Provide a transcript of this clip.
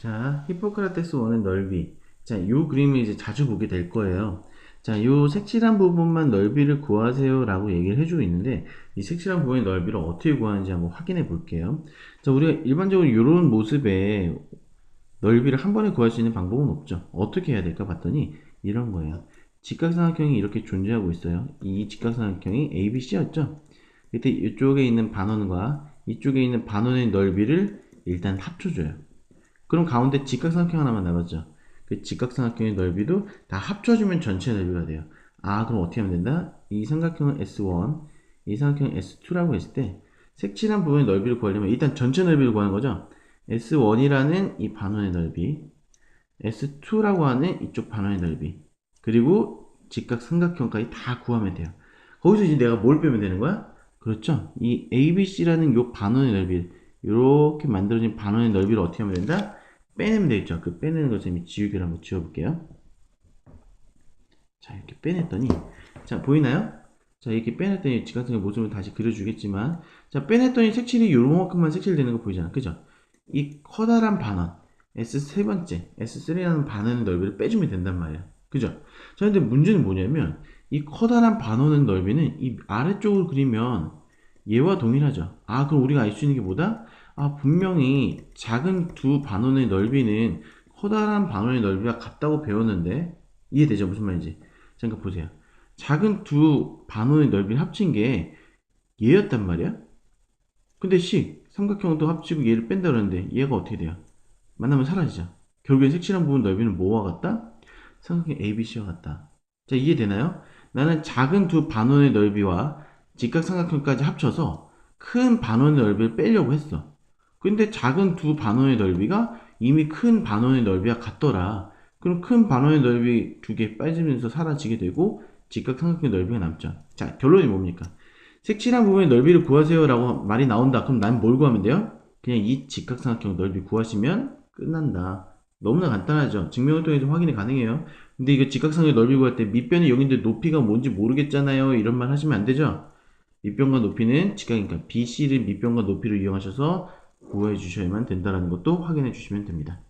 자, 히포크라테스 원의 넓이. 자, 이 그림을 이제 자주 보게 될 거예요. 자, 요 색칠한 부분만 넓이를 구하세요 라고 얘기를 해주고 있는데, 이 색칠한 부분의 넓이를 어떻게 구하는지 한번 확인해 볼게요. 자, 우리가 일반적으로 이런 모습의 넓이를 한 번에 구할 수 있는 방법은 없죠. 어떻게 해야 될까 봤더니, 이런 거예요. 직각삼각형이 이렇게 존재하고 있어요. 이 직각삼각형이 ABC였죠. 이때 이쪽에 있는 반원과 이쪽에 있는 반원의 넓이를 일단 합쳐줘요. 그럼 가운데 직각삼각형 하나만 남았죠. 그 직각삼각형의 넓이도 다 합쳐주면 전체 넓이가 돼요. 아, 그럼 어떻게 하면 된다? 이 삼각형은 S1, 이 삼각형은 S2라고 했을 때 색칠한 부분의 넓이를 구하려면 일단 전체 넓이를 구하는 거죠. S1이라는 이 반원의 넓이, S2라고 하는 이쪽 반원의 넓이, 그리고 직각삼각형까지 다 구하면 돼요. 거기서 이제 내가 뭘 빼면 되는 거야? 그렇죠. 이 ABC라는 요 반원의 넓이, 이렇게 만들어진 반원의 넓이를 어떻게 하면 된다? 빼내면 되겠죠. 그 빼내는 것을 이미 지우개를 한번 지워볼게요. 자, 이렇게 빼냈더니, 자, 보이나요? 자, 이렇게 빼냈더니 직각형의 모습을 다시 그려주겠지만, 자, 빼냈더니 색칠이 요만큼만 색칠되는 거 보이잖아. 그죠? 이 커다란 반원, S 세 번째, S3라는 반원의 넓이를 빼주면 된단 말이야. 그죠? 자, 근데 문제는 뭐냐면, 이 커다란 반원의 넓이는 이 아래쪽을 그리면 얘와 동일하죠. 아, 그럼 우리가 알 수 있는 게 뭐다? 아, 분명히 작은 두 반원의 넓이는 커다란 반원의 넓이가 같다고 배웠는데, 이해되죠? 무슨 말인지. 잠깐 보세요. 작은 두 반원의 넓이를 합친 게 얘였단 말이야? 근데 식, 삼각형도 합치고 얘를 뺀다 그러는데 얘가 어떻게 돼요? 만나면 사라지죠. 결국엔 색칠한 부분 넓이는 뭐와 같다? 삼각형 ABC와 같다. 자, 이해되나요? 나는 작은 두 반원의 넓이와 직각삼각형까지 합쳐서 큰 반원의 넓이를 빼려고 했어. 근데 작은 두 반원의 넓이가 이미 큰 반원의 넓이와 같더라. 그럼 큰 반원의 넓이 두 개 빠지면서 사라지게 되고 직각삼각형의 넓이가 남죠. 자, 결론이 뭡니까? 색칠한 부분의 넓이를 구하세요 라고 말이 나온다. 그럼 난 뭘 구하면 돼요? 그냥 이 직각삼각형 넓이 구하시면 끝난다. 너무나 간단하죠. 증명을 통해서 확인이 가능해요. 근데 이거 직각삼각형 넓이 구할 때 밑변이 0인데 높이가 뭔지 모르겠잖아요. 이런 말 하시면 안 되죠. 밑변과 높이는 직각이니까 BC를 밑변과 높이로 이용하셔서 구해 주셔야만 된다는 것도 확인해 주시면 됩니다.